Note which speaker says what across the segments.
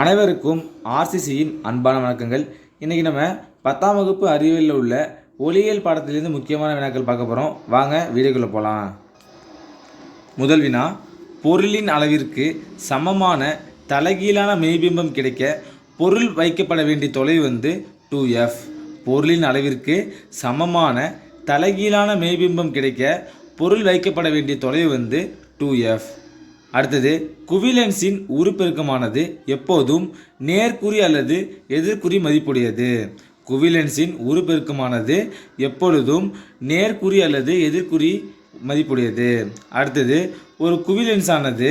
Speaker 1: அனைவருக்கும் ஆர்சிசியின் அன்பான வணக்கங்கள். இன்றைக்கி நம்ம பத்தாம் வகுப்பு அறிவியலில் உள்ள ஒளியியல் பாடத்திலிருந்து முக்கியமான வினாக்கள் பார்க்க போகிறோம் வாங்க வீடியோக்குள்ளே போகலாம் முதல் வினா பொருளின் அளவிற்கு சமமான தலைகீழான மெய்பிம்பம் கிடைக்க பொருள் வைக்கப்பட வேண்டிய தொலைவு வந்து டூ எஃப். பொருளின் அளவிற்கு சமமான தலைகீழான மெய்பிம்பம் கிடைக்க பொருள் வைக்கப்பட வேண்டிய தொலைவு வந்து டூ எஃப். அடுத்தது குவிலென்ஸின் உருப்பெருக்கமானது எப்போதும் நேர்குறி அல்லது எதிர்குறி மதிப்புடையது. குவிலென்ஸின் உருப்பெருக்கமானது எப்பொழுதும் நேர்குறி அல்லது எதிர்குறி மதிப்புடையது. அடுத்தது ஒரு குவிலென்ஸானது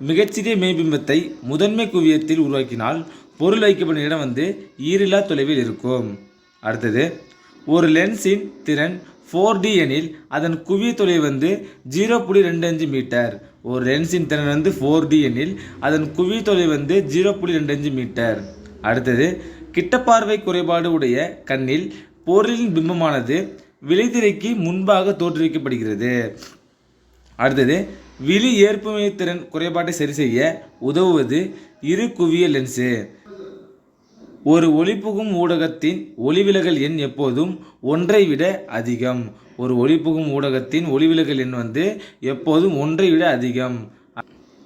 Speaker 1: மிகச்சிறிய மெய்பிம்பத்தை முதன்மை குவியத்தில் உருவாக்கினால் பொருள் வைக்கப்படும் இடம் வந்து ஈரில்லா தொலைவில் இருக்கும். அடுத்தது ஒரு லென்ஸின் திறன் ஃபோர் டி எனில் அதன் குவிய தொலை வந்து ஜீரோ புள்ளி ரெண்டு அஞ்சு மீட்டர். ஒரு லென்ஸின் திறன் வந்து ஃபோர் டி எனில் அதன் குவிய தொலை வந்து ஜீரோ புள்ளி ரெண்டு அஞ்சு மீட்டர். அடுத்தது கிட்டப்பார்வை குறைபாடு உடைய கண்ணில் பொருளின் பிம்பமானது விழித்திரைக்கு முன்பாக தோற்றுவிக்கப்படுகிறது. அடுத்தது விழி ஏற்புமை திறன் குறைபாட்டை சரி செய்ய உதவுவது இரு குவிய லென்ஸு ஒரு ஒளிபுகும் ஊடகத்தின் ஒளிவிலகல் எண் எப்போதும் ஒன்றை விட அதிகம். ஒரு ஒளிபுகும் ஊடகத்தின் ஒளிவிலகல் எண் வந்து எப்போதும் ஒன்றை விட அதிகம்.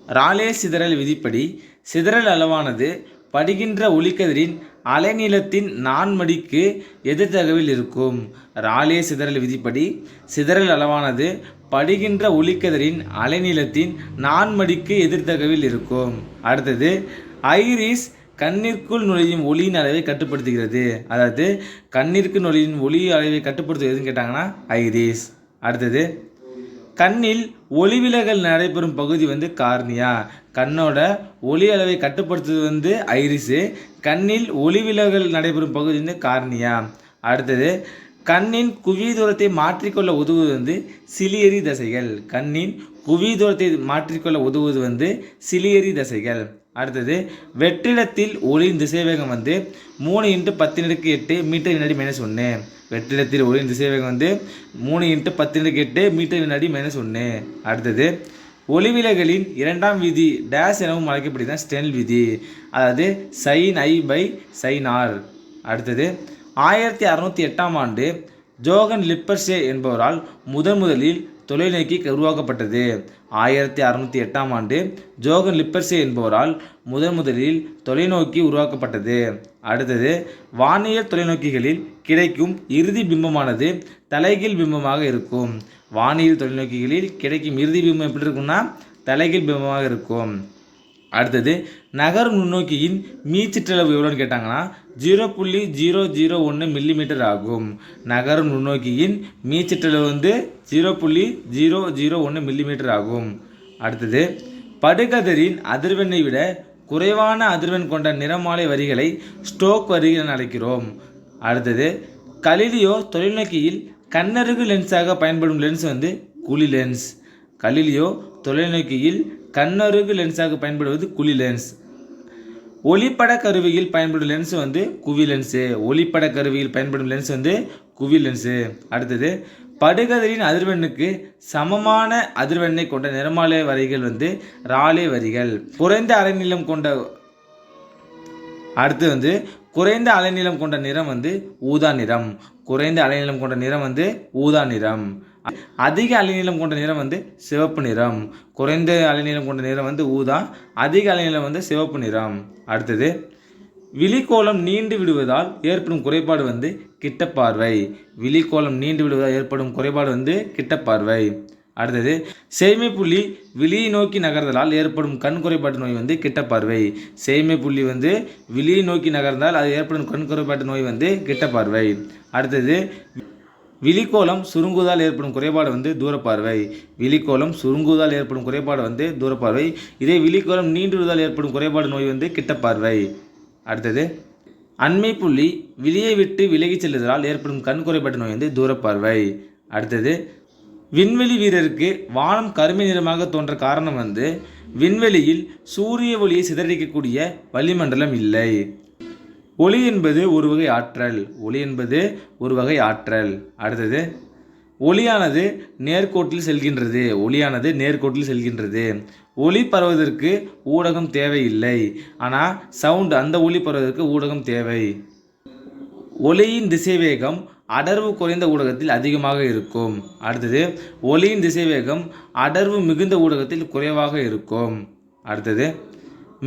Speaker 1: ராலே சிதறல் விதிப்படி சிதறல் அளவானது படுகின்ற ஒளிக்கதிரின் அலைநீளத்தின் நான்மடிக்கு எதிர்த்தகவில் இருக்கும். ராலே சிதறல் விதிப்படி சிதறல் அளவானது படுகின்ற ஒளிக்கதிரின் அலைநீளத்தின் நான்மடிக்கு எதிர்த்தகவில் இருக்கும். அடுத்தது ஐரிஸ் கண்ணிற்குள் நுழையும் ஒளியின் அளவை கட்டுப்படுத்துகிறது. அதாவது கண்ணிற்கு நுழையும் ஒளி அளவை கட்டுப்படுத்துகிறதுன்னு கேட்டாங்கன்னா ஐரிஸ். அடுத்தது கண்ணில் ஒளிவிலகல் நடைபெறும் பகுதி வந்து கார்னியா. கண்ணோட ஒளி அளவை கட்டுப்படுத்துவது வந்து ஐரிஸு. கண்ணில் ஒளிவிலகல் நடைபெறும் பகுதி வந்து கார்னியா. அடுத்தது கண்ணின் குவி தூரத்தை மாற்றிக்கொள்ள உதவுவது வந்து சிலியரி தசைகள். கண்ணின் குவி தூரத்தை மாற்றிக்கொள்ள உதவுவது வந்து சிலியரி தசைகள். அடுத்தது வெற்றிடத்தில் ஒளியின் திசைவேகம் வந்து மூணு இன்ட்டு பத்தினருக்கு எட்டு மீட்டர் வினாடி மைனஸ் ஒன்று வெற்றிடத்தில் ஒளியின் திசைவேகம் வந்து மூணு இன்ட்டு பத்தினருக்கு எட்டு மீட்டர் வினாடி மைனஸ் ஒன்று அடுத்தது ஒளிவிலகலின் இரண்டாம் விதி டேஸ் எனவும் அழைக்கப்படுகிறது. ஸ்டெனல் விதி. அதாவது sine i by sine r அடுத்தது ஆயிரத்தி அறநூற்றி எட்டாம் ஆண்டு ஜோகன் லிப்பர்ஷே என்பவரால் முதன் முதலில் தொலைநோக்கி உருவாக்கப்பட்டது. ஆயிரத்தி அறுநூற்றி எட்டாம் ஆண்டு ஜோகன் லிப்பர்சே என்பவரால் முதன் முதலில் தொலைநோக்கி உருவாக்கப்பட்டது. அடுத்தது வானியல் தொலைநோக்கிகளில் கிடைக்கும் இறுதி பிம்பமானது தலைகீழ் பிம்பமாக இருக்கும். வானியல் தொலைநோக்கிகளில் கிடைக்கும் இறுதி பிம்பம் எப்படி இருக்கும்னா தலைகீழ் பிம்பமாக இருக்கும். அடுத்தது நகர் நுண்ணோக்கியின் மீச்சிற்றளவு எவ்வளோன்னு கேட்டாங்கன்னா ஜீரோ புள்ளி ஜீரோ ஜீரோ ஒன்று மில்லிமீட்டர் ஆகும். நகர் நுண்ணோக்கியின் மீச்சிற்றளவு வந்து ஜீரோ புள்ளி ஜீரோ ஜீரோ ஒன்று மில்லிமீட்டர் ஆகும். அடுத்தது படுகதிரின் அதிர்வெண்ணை விட குறைவான அதிர்வெண் கொண்ட நிறமாலை வரிகளை ஸ்டோக் வரிகள் என அழைக்கிறோம். அடுத்தது கலிலியோ தொலைநோக்கியில் கண்ணருகு லென்ஸாக பயன்படும் லென்ஸ் வந்து குழி லென்ஸ். கலிலியோ தொலைநோக்கியில் கண்ணருகு லென்ஸாக பயன்படுவது குழி லென்ஸ் ஒளிப்பட கருவியில் பயன்படும் லென்ஸ் வந்து குவி லென்ஸு ஒளிப்பட கருவியில் பயன்படும் லென்ஸ் வந்து குவி லென்ஸு அடுத்தது படுகதிரின் அதிர்வெண்ணுக்கு சமமான அதிர்வெண்ணை கொண்ட நிறமாலை வரிகள் வந்து ராலே வரிகள். குறைந்த அலைநீளம் கொண்ட அடுத்து வந்து குறைந்த அலைநீளம் கொண்ட நிறம் வந்து ஊதா நிறம். குறைந்த அலைநீளம் கொண்ட நிறம் வந்து ஊதா நிறம். அதிக அலைநீளம் கொண்ட நிறம் வந்து சிவப்பு நிறம். குறைந்த அலைநீளம் கொண்ட நிறம் வந்து ஊதா அதிக அலைநீளம் வந்து சிவப்பு நிறம். அடுத்தது விழிக்கோளம் நீண்டு விடுவதால் ஏற்படும் குறைபாடு வந்து கிட்டப்பார்வை. விழிக்கோளம் நீண்டு விடுவதால் ஏற்படும் குறைபாடு வந்து கிட்டப்பார்வை. அடுத்தது சேமை புள்ளி விழியை நோக்கி நகர்தலால் ஏற்படும் கண் குறைபாட்டு நோய் வந்து கிட்டப்பார்வை. சேமை புள்ளி வந்து விழியை நோக்கி நகர்ந்தால் அது ஏற்படும் கண் குறைபாட்டு நோய் வந்து கிட்டப்பார்வை. அடுத்தது விழிக்கோளம் சுருங்குவதால் ஏற்படும் குறைபாடு வந்து தூரப்பார்வை. விழிக்கோளம் சுருங்குவதால் ஏற்படும் குறைபாடு வந்து தூரப்பார்வை. இதே விழிக்கோளம் நீண்டுவதால் ஏற்படும் குறைபாடு நோய் வந்து கிட்டப்பார்வை. அடுத்தது அண்மை புள்ளி விழியை விட்டு விலகிச் செல்லுதலால் ஏற்படும் கண் குறைபாட்டு நோய் வந்து தூரப்பார்வை. அடுத்தது விண்வெளி வீரருக்கு வானம் கருமை நிறமாக தோன்ற காரணம் வந்து விண்வெளியில் சூரிய ஒளியை சிதறடிக்கக்கூடிய வளிமண்டலம் இல்லை. ஒளி என்பது ஒரு வகை ஆற்றல். ஒளி என்பது ஒரு வகை ஆற்றல். அடுத்தது ஒளியானது நேர்கோட்டில் செல்கின்றது. ஒளியானது நேர்கோட்டில் செல்கின்றது. ஒளி பரவுவதற்கு ஊடகம் தேவையில்லை. ஆனால் சவுண்ட் அந்த ஒளி பரவுவதற்கு ஊடகம் தேவை. ஒளியின் திசைவேகம் அடர்வு குறைந்த ஊடகத்தில் அதிகமாக இருக்கும். அடுத்தது ஒளியின் திசைவேகம் அடர்வு மிகுந்த ஊடகத்தில் குறைவாக இருக்கும். அடுத்தது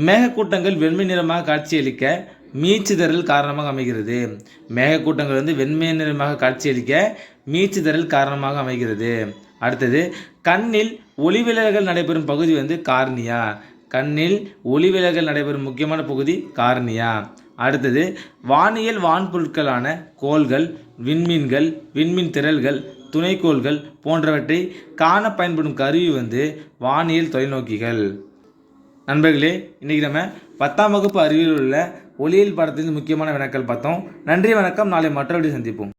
Speaker 1: மேகக்கூட்டங்கள் வெண்மை நிறமாக காட்சியளிக்க மீச்சுதறல் காரணமாக அமைகிறது. மேகக்கூட்டங்கள் வந்து வெண்மை நிறமாக காட்சியளிக்க மீச்சுதறல் காரணமாக அமைகிறது. அடுத்தது கண்ணில் ஒளிவிலகல் நடைபெறும் பகுதி வந்து கார்னியா. கண்ணில் ஒளிவிலகல் நடைபெறும் முக்கியமான பகுதி கார்னியா. அடுத்தது வானியல் வான்பொருட்களான கோள்கள் விண்மீன்கள் விண்மீன் திரள்கள் துணைக்கோள்கள் போன்றவற்றை காண பயன்படும் கருவி வந்து வானியல் தொலைநோக்கிகள். நண்பர்களே இன்றைக்கி நம்ம பத்தாம் வகுப்பு அறிவியல் உள்ள ஒளியியல் பாடத்திலிருந்து முக்கியமான வினாக்கள் பார்த்தோம். நன்றி வணக்கம். நாளை மற்றபடி சந்திப்போம்.